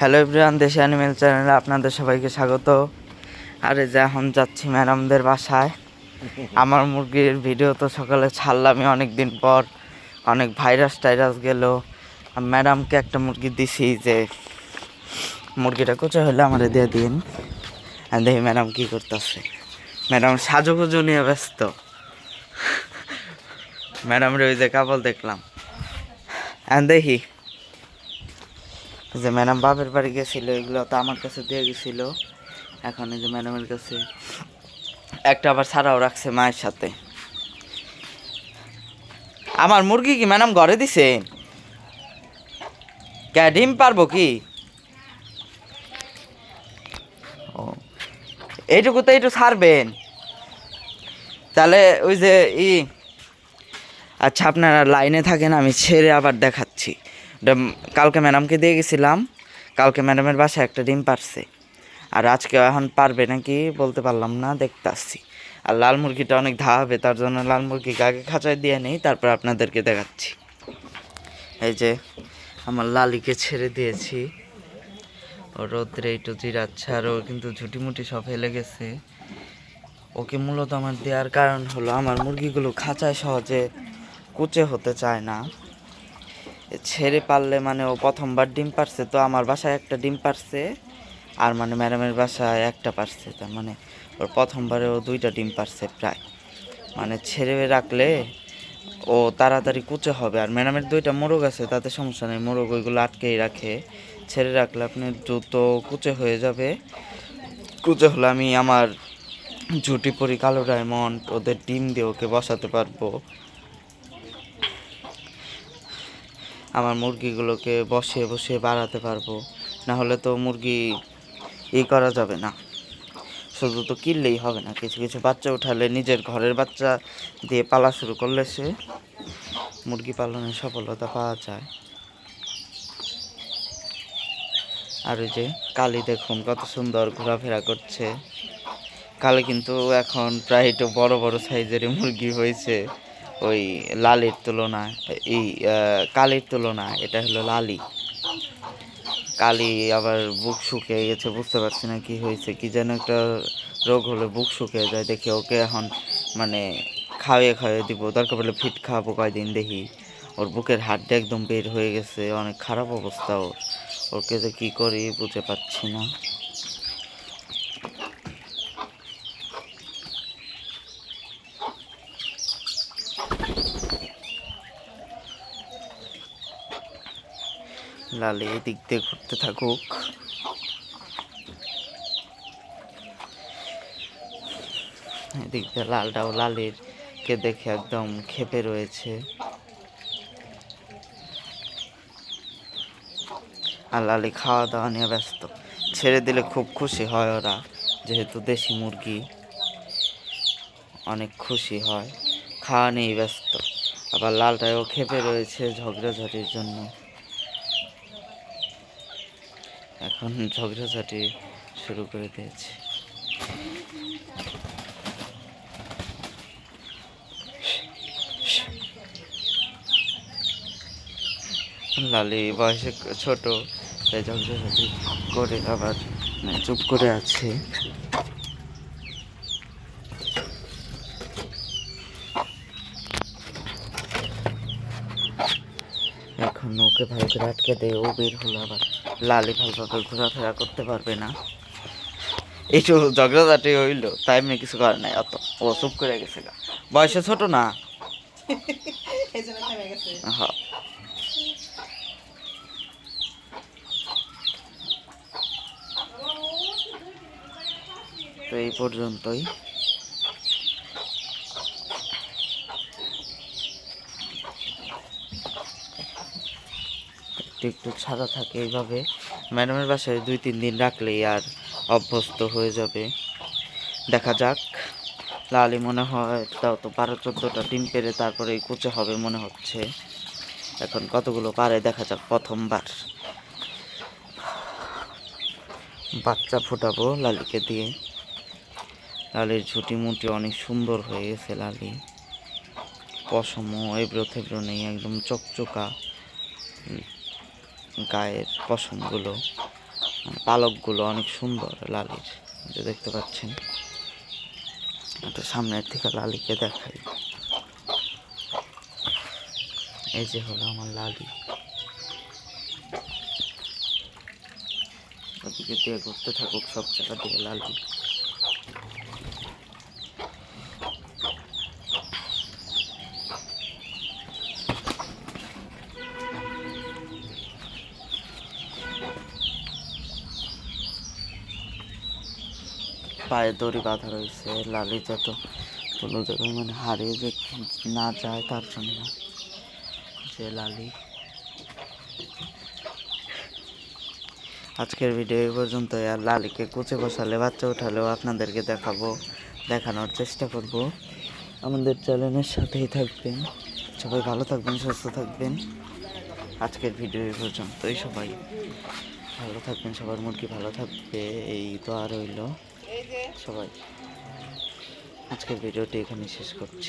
Hello everyone দেশি animal চ্যানেলে আপনাদের সবাইকে স্বাগত। আরে যে এখন যাচ্ছি ম্যাডামদের বাসায়। আমার মুরগির ভিডিও তো সকালে ছাড়লামই অনেক দিন পর। অনেক ভাইরাস টাইরাস গেল। আর ম্যাডামকে একটা মুরগি দিছি যে মুরগিটা কোচা হলে আমার দিয়ে দিন। দেখি ম্যাডাম কি করতেছে। ম্যাডাম সাজুগুজু নিয়ে ব্যস্ত। ম্যাডামের ওই যে কাপল দেখলাম। দেখি যে ম্যাডাম বাপের বাড়ি গেছিল, এগুলো তো আমার কাছে দিয়ে গেছিল। এখন এই যে ম্যাডামের কাছে একটা আবার ছাড়াও রাখছে মায়ের সাথে। আমার মুরগি কি ম্যাডাম ঘরে দিছে? কে, ডিম পারব কি? ও, এইটুকু তো একটু ছাড়বেন। তাহলে ওই যে ই আচ্ছা আপনারা লাইনে থাকেন, আমি ছেড়ে আবার দেখাচ্ছি। কালকে ম্যাডামকে দিয়ে গেছিলাম। কালকে ম্যাডামের বাসায় একটা ডিম পারছে। আর আজকে এখন পারবে নাকি বলতে পারলাম না, দেখতে আসছি। আর লাল মুরগিটা অনেক ধা হবে, তার জন্য লাল মুরগিকে আগে খাঁচায় দিয়ে নেই, তারপর আপনাদেরকে দেখাচ্ছি। এই যে আমার লালিকে ছেড়ে দিয়েছি। ও রোদ্রে একটু জিরাচ্ছে, আর ও কিন্তু ঝুটিমুটি সব ফেলে গেছে। ওকে মূলত আমার দেওয়ার কারণ হলো, আমার মুরগিগুলো খাঁচায় সহজে কুচে হতে চায় না। ছেড়ে পারলে মানে ও প্রথমবার ডিম পারছে, তো আমার বাসায় একটা ডিম পারছে, আর মানে ম্যাডামের বাসায় একটা পারছে, তার মানে ওর প্রথমবারে ও দুইটা ডিম পারছে প্রায়। মানে ছেড়ে রাখলে ও তাড়াতাড়ি কুচে হবে, আর ম্যাডামের দুইটা মোরগ আছে, তাতে সমস্যা নেই, মোরগ ওইগুলো আটকেই রাখে। ছেড়ে রাখলে আপনি দ্রুত কুচে হয়ে যাবে। কুচে হলে আমি আমার ঝুটি পরি কালো ডায়মন্ড, ওদের ডিম দিয়ে ওকে বসাতে পারব। আমার মুরগিগুলোকে বসিয়ে বসে বাড়াতে পারব। না হলে তো মুরগি ই করা যাবে না। শুধু তো কিনলেই হবে না। কিছু কিছু বাচ্চা উঠালে নিজের ঘরের বাচ্চা দিয়ে পালা শুরু করলে সে মুরগি পালনে সফলতা পাওয়া যায়। আর ওই যে কালি দেখুন, কত সুন্দর ঘোরাফেরা করছে। কালি কিন্তু এখন প্রায় একটু বড় বড় সাইজের মুরগি হয়েছে। ওই লালির তুলনায় এই কালির তুলনায় এটা হলো লালি। কালি আবার বুক শুকিয়ে গেছে, বুঝতে পারছি না কি হয়েছে, কি যেন একটা রোগ হলে, বুক শুকিয়ে যায়, দেখি ওকে এখন মানে খাওয়িয়ে খাওয়িয়ে দিব, দরকার পড়লে ফিট খাওয়াবো কয়দিন দেখি। ওর বুকের হাড়টা একদম বের হয়ে গেছে, অনেক খারাপ অবস্থা ওর। ওকে যে কী করি বুঝতে পারছি না। লালি এদিক দিয়ে ঘুরতে থাকুক। এদিক দিয়ে লালটাও লালির কে দেখে একদম খেপে রয়েছে। আর লালি খাওয়া দাওয়া নিয়ে ব্যস্ত। ছেড়ে দিলে খুব খুশি হয় ওরা, যেহেতু দেশি মুরগি। অনেক খুশি হয়। খাওয়া নিয়েই ব্যস্ত। আবার লালটাও খেপে রয়েছে ঝগড়াঝড়ির জন্য। এখন ঝগড়াঝাটি শুরু করে দিয়েছে। লালি বয়সে ছোট, তাই ঝগড়াঝাটি করে আবার মানে চুপ করে আছে। এখন ওকে ভালো করে আটকে দেয় ও বের হলো আবার। লালি ভালোভাবে ঘোরাফেরা করতে পারবে না। একটু ঝগড়াঝাটি হইল তাই এমনি কিছু করে নাই অত ও চুপ করে গেছে। বয়সে ছোট না? হ্যাঁ তো এই পর্যন্তই। একটু একটু ছাড়া থাকে এইভাবে। ম্যাডামের বাসায় দুই, তিন দিন রাখলেই আর অভ্যস্ত হয়ে যাবে। দেখা যাক। লালি মনে হয় তাও তো বারো, চোদ্দোটা ডিম পেরে তারপরে এই কুচে হবে মনে হচ্ছে। এখন কতগুলো পারে দেখা যাক প্রথমবার। বাচ্চা ফোটাবো লালিকে দিয়ে। লালির ঝুটি মুটি অনেক সুন্দর হয়ে গেছে লালি। পশমও এবড়ো থেবড়ো নেই, একদম চকচকা। গায়ের পশমগুলো আর পালকগুলো অনেক সুন্দর লালির যে দেখতে পাচ্ছেন। একটু সামনের থেকে লালিকে দেখাই। এই যে হলো আমার লালি। ওদিকে দিয়ে ঘুরতে থাকুক সব জায়গা দিয়ে লালি। পায়ে দড়ি বাঁধা রয়েছে, লালি যত কোনো জায়গায় মানে হারিয়ে যে না যায় তার জন্য। যে লালি। আজকের ভিডিও এই পর্যন্ত আর লালিকে কুচে বসালে, বাচ্চা উঠালেও আপনাদেরকে দেখাবো, দেখানোর চেষ্টা করব। আমাদের চ্যানেলের সাথেই থাকবেন। সবাই ভালো থাকবেন, সুস্থ থাকবেন। আজকের ভিডিও এই পর্যন্তই, সবাই ভালো থাকবেন, সবার মুরগি ভালো থাকবে, এই তো আর রইল। সবাই আজকের ভিডিওটি এখানে শেষ করছি।